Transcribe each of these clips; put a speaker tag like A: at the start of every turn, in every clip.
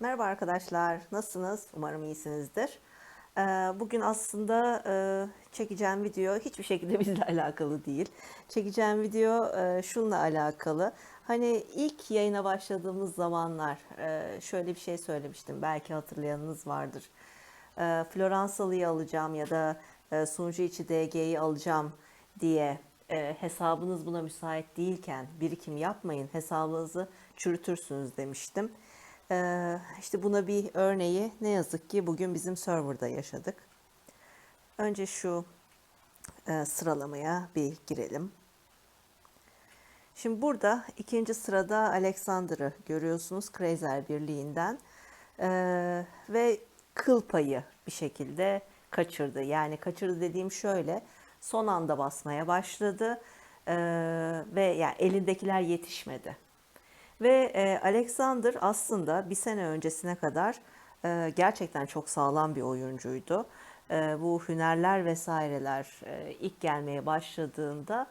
A: Merhaba arkadaşlar, nasılsınız? Umarım iyisinizdir. Ee, Bugün aslında e, çekeceğim video hiçbir şekilde bizle alakalı değil. Çekeceğim video e, şununla alakalı. Hani ilk yayına başladığımız zamanlar e, şöyle bir şey söylemiştim. Belki hatırlayanınız vardır. Floransalı'yı alacağım ya da sunucu içi DG'yi alacağım diye hesabınız buna müsait değilken birikim yapmayın, hesabınızı çürütürsünüz demiştim. Ee, işte buna bir örneği ne yazık ki bugün bizim serverda yaşadık. Önce şu e, sıralamaya bir girelim. Şimdi burada ikinci sırada Alexander'ı görüyorsunuz Kreiser Birliği'nden Ee, ve kıl payı bir şekilde kaçırdı. Yani kaçırdı dediğim şöyle son anda basmaya başladı Ee, ve yani elindekiler yetişmedi. Ve e, Alexander aslında bir sene öncesine kadar e, gerçekten çok sağlam bir oyuncuydu. E, bu hünerler vesaireler e, ilk gelmeye başladığında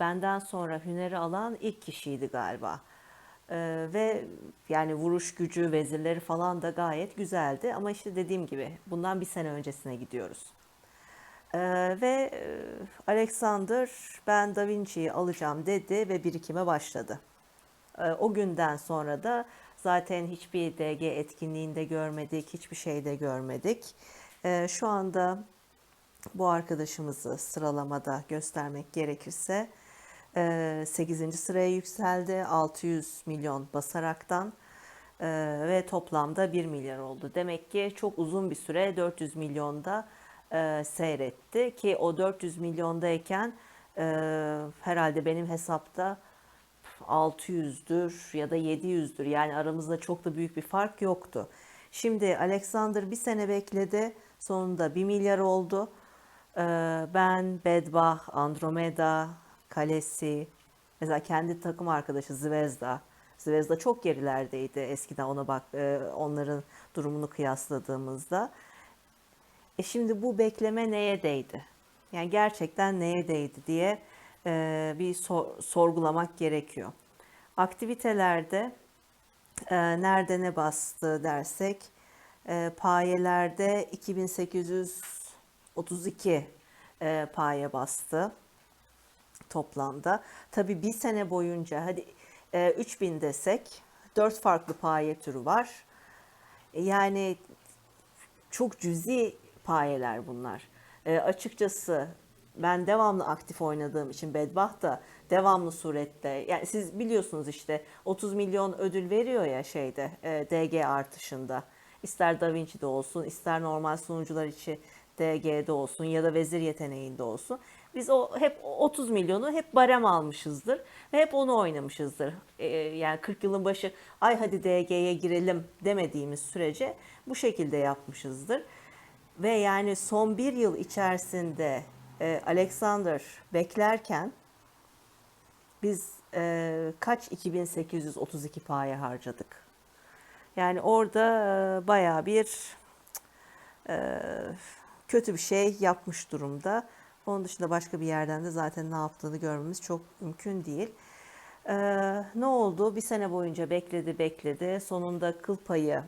A: benden sonra hüneri alan ilk kişiydi galiba. Ve yani vuruş gücü, vezirleri falan da gayet güzeldi. Ama işte dediğim gibi bundan bir sene öncesine gidiyoruz. Ve Alexander ben Da Vinci'yi alacağım dedi ve birikime başladı. Ee, O günden sonra da zaten hiçbir DG etkinliğinde görmedik, hiçbir şeyde görmedik. Ee, Şu anda bu arkadaşımızı sıralamada göstermek gerekirse 8. sıraya yükseldi 600 milyon basaraktan e, ve toplamda 1 milyar oldu. Demek ki çok uzun bir süre 400 milyonda e, seyretti ki o 400 milyondayken e, herhalde benim hesapta 600'dür ya da 700'dür. Yani aramızda çok da büyük bir fark yoktu. Şimdi Alexander bir sene bekledi. Sonunda 1 milyar oldu. Ee, Ben, Bedbah, Andromeda, Kalesi, mesela kendi takım arkadaşı Zvezda. Zvezda çok gerilerdeydi eskiden ona bak e, onların durumunu kıyasladığımızda. E şimdi bu bekleme neye değdi? Yani gerçekten neye değdi diye e, bir sor- sorgulamak gerekiyor. Aktivitelerde e, nerede ne bastı dersek e, payelerde 2832 e, paye bastı toplamda. Tabii bir sene boyunca hadi e, 3000 desek 4 farklı paye türü var. Yani çok cüzi payeler bunlar. E, açıkçası ben devamlı aktif oynadığım için Bedbaht da devamlı surette yani siz biliyorsunuz işte 30 milyon ödül veriyor ya şeyde e, DG artışında. İster Da Vinci'de olsun, ister normal sunucular için DG'de olsun ya da vezir yeteneğinde olsun. Biz o hep 30 milyonu hep barem almışızdır ve hep onu oynamışızdır. E, yani 40 yılın başı ay hadi DG'ye girelim demediğimiz sürece bu şekilde yapmışızdır. Ve yani son bir yıl içerisinde e, Alexander beklerken biz e, kaç 2832 paye harcadık. Yani orada e, bayağı bir e, kötü bir şey yapmış durumda. Onun dışında başka bir yerden de zaten ne yaptığını görmemiz çok mümkün değil. E, ne oldu? Bir sene boyunca bekledi bekledi. Sonunda kıl payı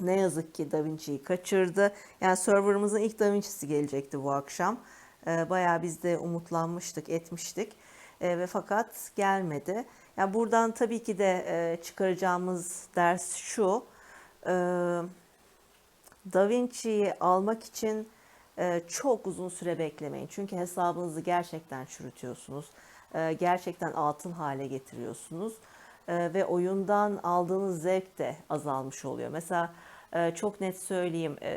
A: ne yazık ki Da Vinci'yi kaçırdı. Yani serverımızın ilk Da Vinci'si gelecekti bu akşam. Ee, Bayağı biz de umutlanmıştık, etmiştik. Ee, ve fakat gelmedi. Yani buradan tabii ki de e, çıkaracağımız ders şu. Ee, Da Vinci'yi almak için e, çok uzun süre beklemeyin. Çünkü hesabınızı gerçekten çürütüyorsunuz. E, gerçekten altın hale getiriyorsunuz. E, ve oyundan aldığınız zevk de azalmış oluyor. Mesela e, çok net söyleyeyim. E,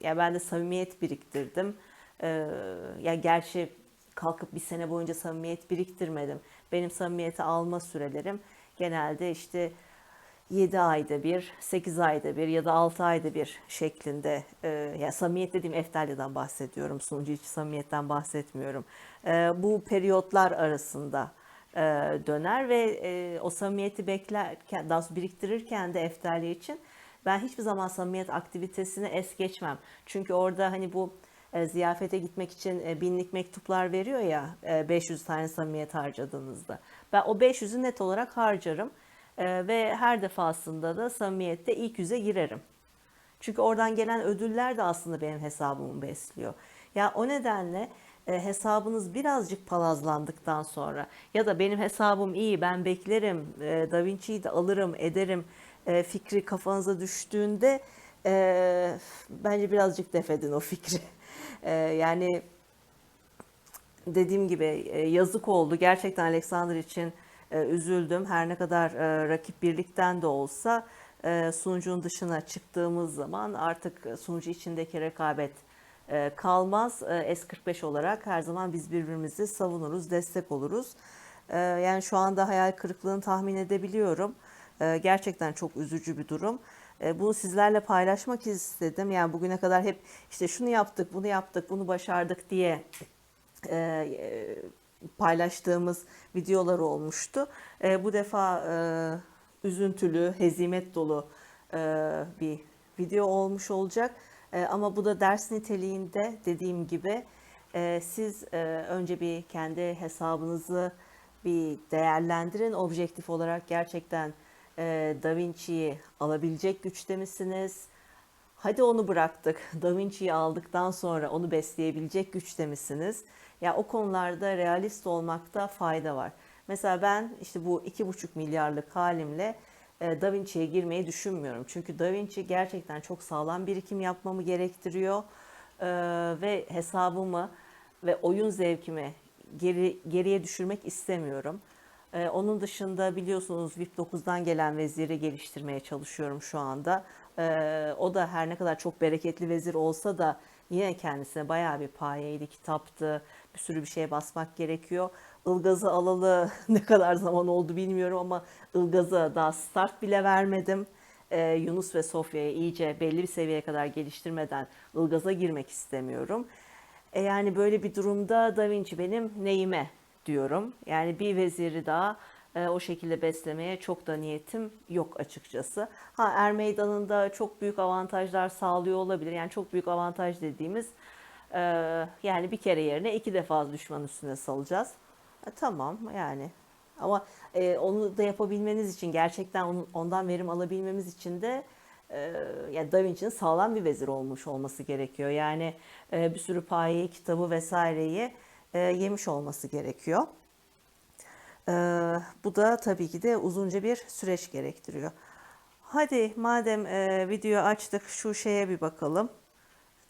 A: ya ben de samimiyet biriktirdim. E, ya gerçi kalkıp bir sene boyunca samimiyet biriktirmedim. Benim samimiyeti alma sürelerim genelde işte 7 ayda bir, 8 ayda bir ya da 6 ayda bir şeklinde e, yani samimiyet dediğim Eftalya'dan bahsediyorum. Sunucu içi samimiyetten bahsetmiyorum. E, bu periyotlar arasında e, döner ve e, o samimiyeti beklerken, daha biriktirirken de Eftalya için ben hiçbir zaman samimiyet aktivitesini es geçmem. Çünkü orada hani bu ziyafete gitmek için e, binlik mektuplar veriyor ya e, 500 tane samimiyet harcadığınızda. Ben o 500'ü net olarak harcarım. E, ve her defasında da samimiyette ilk yüze girerim. Çünkü oradan gelen ödüller de aslında benim hesabımı besliyor. Ya o nedenle e, hesabınız birazcık palazlandıktan sonra ya da benim hesabım iyi ben beklerim e, Da Vinci'yi de alırım ederim e, fikri kafanıza düştüğünde e, bence birazcık defedin o fikri. E, yani dediğim gibi e, yazık oldu. Gerçekten Alexander için e, üzüldüm. Her ne kadar e, rakip birlikten de olsa e, sunucunun dışına çıktığımız zaman artık sunucu içindeki rekabet e, kalmaz. E, S45 olarak her zaman biz birbirimizi savunuruz, destek oluruz. E, yani şu anda hayal kırıklığını tahmin edebiliyorum. E, gerçekten çok üzücü bir durum. E, bunu sizlerle paylaşmak istedim. Yani bugüne kadar hep işte şunu yaptık, bunu yaptık, bunu başardık diye e, paylaştığımız videolar olmuştu. E, bu defa üzüntülü, hezimet dolu bir video olmuş olacak. Ama bu da ders niteliğinde dediğim gibi siz önce bir kendi hesabınızı bir değerlendirin. Objektif olarak gerçekten e, Da Vinci'yi alabilecek güçte misiniz? Hadi onu bıraktık. Da Vinci'yi aldıktan sonra onu besleyebilecek güçte misiniz? Ya o konularda realist olmakta fayda var. Mesela ben işte bu iki buçuk milyarlık halimle e, Da Vinci'ye girmeyi düşünmüyorum. Çünkü Da Vinci gerçekten çok sağlam birikim yapmamı gerektiriyor E, ve hesabımı ve oyun zevkimi geri, geriye düşürmek istemiyorum. E, onun dışında biliyorsunuz VIP 9'dan gelen veziri geliştirmeye çalışıyorum şu anda. E, o da her ne kadar çok bereketli vezir olsa da yine kendisine bayağı bir payeydi, kitaptı, bir sürü bir şeye basmak gerekiyor. Ilgaz'ı alalı ne kadar zaman oldu bilmiyorum ama Ilgaz'a daha start bile vermedim. Ee, Yunus ve Sofya'ya iyice belli bir seviyeye kadar geliştirmeden Ilgaz'a girmek istemiyorum. E yani böyle bir durumda Da Vinci benim neyime diyorum. Yani bir veziri daha e, o şekilde beslemeye çok da niyetim yok açıkçası. Ha Er Meydanı'nda çok büyük avantajlar sağlıyor olabilir. Yani çok büyük avantaj dediğimiz e, yani bir kere yerine iki defa düşman üstüne salacağız. E, tamam yani ama e, onu da yapabilmeniz için gerçekten onun, ondan verim alabilmemiz için de e, yani Da Vinci'nin sağlam bir vezir olmuş olması gerekiyor. Yani e, bir sürü payeyi, kitabı vesaireyi e, yemiş olması gerekiyor. E, bu da tabii ki de uzunca bir süreç gerektiriyor. Hadi madem e, videoyu açtık şu şeye bir bakalım.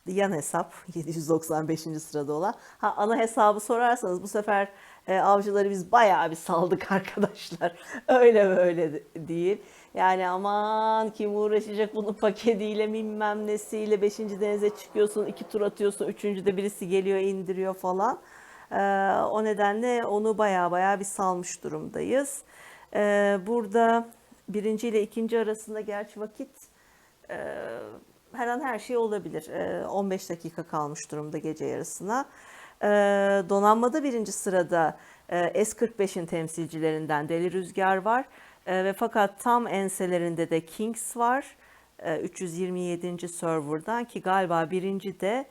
A: Yan hesap 795. sırada olan. Ha ana hesabı sorarsanız bu sefer e, avcıları biz bayağı bir saldık arkadaşlar. Öyle böyle de- değil. Yani aman kim uğraşacak bunun paketiyle bilmem nesiyle. Beşinci denize çıkıyorsun, iki tur atıyorsun, üçüncüde birisi geliyor indiriyor falan. O nedenle onu bayağı bayağı bir salmış durumdayız. Burada birinci ile ikinci arasında gerçi vakit her an her şey olabilir. E, 15 dakika kalmış durumda gece yarısına. Donanmada birinci sırada e, S45'in temsilcilerinden Deli Rüzgar var. Ve fakat tam enselerinde de Kings var. E, 327. serverdan ki galiba birinci de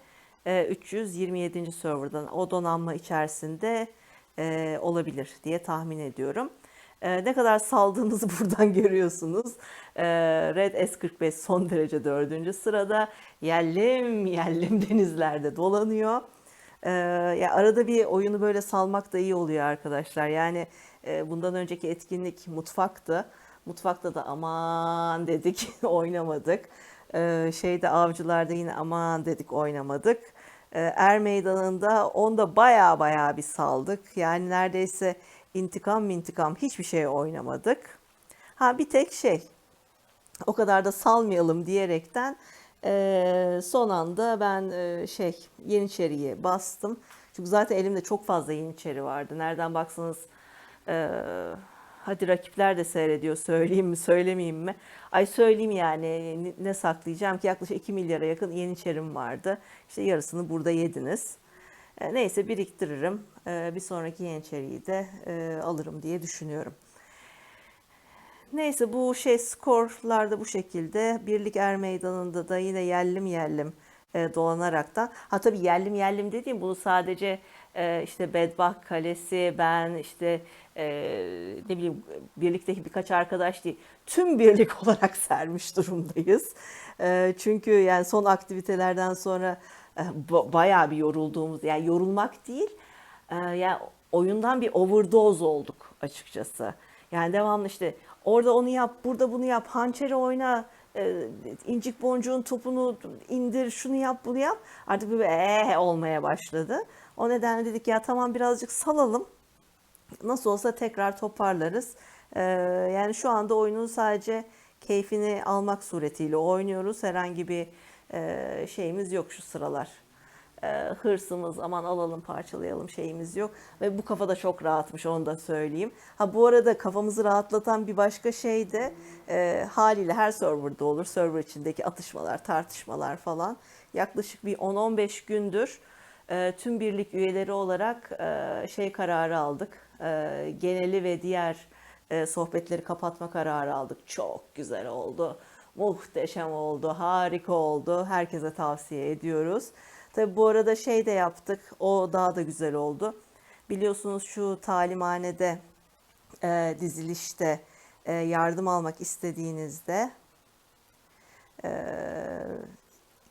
A: 327. serverdan o donanma içerisinde e, olabilir diye tahmin ediyorum. E, ne kadar saldığımızı buradan görüyorsunuz. E, Red S45 son derece dördüncü sırada. Yellim yellim denizlerde dolanıyor. E, ya arada bir oyunu böyle salmak da iyi oluyor arkadaşlar. Yani e, bundan önceki etkinlik mutfaktı. Mutfakta da aman dedik oynamadık. E, şeyde avcılarda yine aman dedik oynamadık. E, Er meydanında onda baya baya bir saldık. Yani neredeyse intikam intikam hiçbir şey oynamadık. Ha bir tek şey o kadar da salmayalım diyerekten eee, son anda ben eee, şey Yeniçeri'yi bastım. Çünkü zaten elimde çok fazla Yeniçeri vardı. Nereden baksanız eee, hadi rakipler de seyrediyor söyleyeyim mi söylemeyeyim mi? Ay söyleyeyim yani ne- saklayacağım ki yaklaşık 2 milyara yakın Yeniçerim vardı. İşte yarısını burada yediniz. E, Neyse biriktiririm. E, Bir sonraki Yeniçeri'yi de e, alırım diye düşünüyorum. Neyse bu şey skorlar da bu şekilde. Birlik Er Meydanı'nda da yine yellim yellim e, dolanaraktan. Ha tabii yellim yellim dediğim bunu sadece e, işte Bedbah Kalesi, ben işte e, ne bileyim birlikteki birkaç arkadaş değil, tüm birlik olarak sermiş durumdayız. E, çünkü yani son aktivitelerden sonra e, ba- bayağı bir yorulduğumuz, yani yorulmak değil, e, yani oyundan bir overdose olduk açıkçası. Yani devamlı işte orada onu yap, burada bunu yap, hançeri oyna, incik boncuğun topunu indir, şunu yap, bunu yap. Artık bir ee olmaya başladı. O nedenle dedik ya tamam birazcık salalım. Nasıl olsa tekrar toparlarız. Ee, yani şu anda oyunun sadece keyfini almak suretiyle oynuyoruz. Herhangi bir e, şeyimiz yok şu sıralar. Ee, hırsımız aman alalım parçalayalım şeyimiz yok. Ve bu kafada çok rahatmış onu da söyleyeyim. Ha bu arada kafamızı rahatlatan bir başka şey de e, haliyle her serverda olur. Server içindeki atışmalar, tartışmalar falan. Yaklaşık bir 10-15 gündür e, tüm birlik üyeleri olarak e, şey kararı aldık. E, geneli ve diğer e, sohbetleri kapatma kararı aldık. Çok güzel oldu. Muhteşem oldu, harika oldu. Herkese tavsiye ediyoruz. Tabi bu arada şey de yaptık. O daha da güzel oldu. Biliyorsunuz şu talimhanede e, dizilişte e, yardım almak istediğinizde e,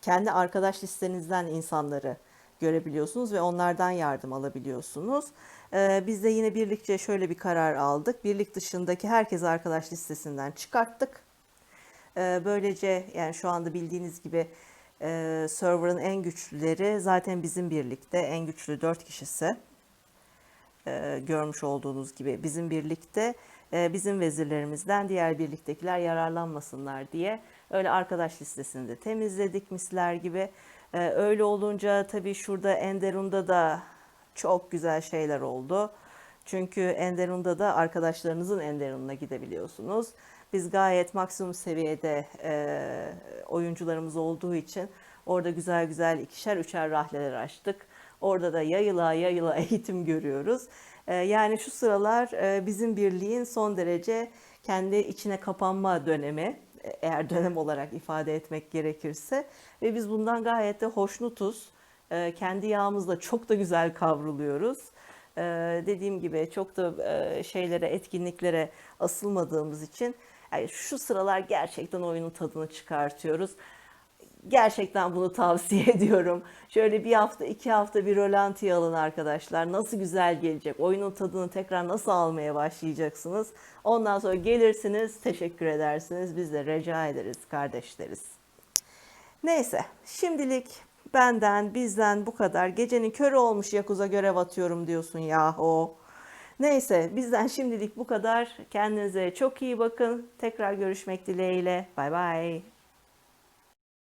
A: kendi arkadaş listenizden insanları görebiliyorsunuz ve onlardan yardım alabiliyorsunuz. Ee, biz de yine birlikte şöyle bir karar aldık. Birlik dışındaki herkes arkadaş listesinden çıkarttık. Ee, böylece yani şu anda bildiğiniz gibi e, server'ın en güçlüleri zaten bizim birlikte en güçlü 4 kişisi. Ee, görmüş olduğunuz gibi bizim birlikte e, bizim vezirlerimizden diğer birliktekiler yararlanmasınlar diye öyle arkadaş listesini de temizledik misler gibi. Ee, öyle olunca tabii şurada Enderun'da da çok güzel şeyler oldu. Çünkü Enderun'da da arkadaşlarınızın Enderun'una gidebiliyorsunuz. Biz gayet maksimum seviyede e, oyuncularımız olduğu için orada güzel güzel ikişer üçer rahleler açtık. Orada da yayıla yayıla eğitim görüyoruz. E, yani şu sıralar e, bizim birliğin son derece kendi içine kapanma dönemi eğer dönem olarak ifade etmek gerekirse ve biz bundan gayet de hoşnutuz. E, kendi yağımızla çok da güzel kavruluyoruz. E, dediğim gibi çok da e, şeylere, etkinliklere asılmadığımız için yani şu sıralar gerçekten oyunun tadını çıkartıyoruz. Gerçekten bunu tavsiye ediyorum. Şöyle bir hafta, iki hafta bir rolantiye alın arkadaşlar. Nasıl güzel gelecek. Oyunun tadını tekrar nasıl almaya başlayacaksınız. Ondan sonra gelirsiniz, teşekkür edersiniz. Biz de rica ederiz, kardeşleriz. Neyse, şimdilik benden, bizden bu kadar. Gecenin körü olmuş Yakuz'a görev atıyorum diyorsun yahu. Neyse, bizden şimdilik bu kadar. Kendinize çok iyi bakın. Tekrar görüşmek dileğiyle. Bay bay.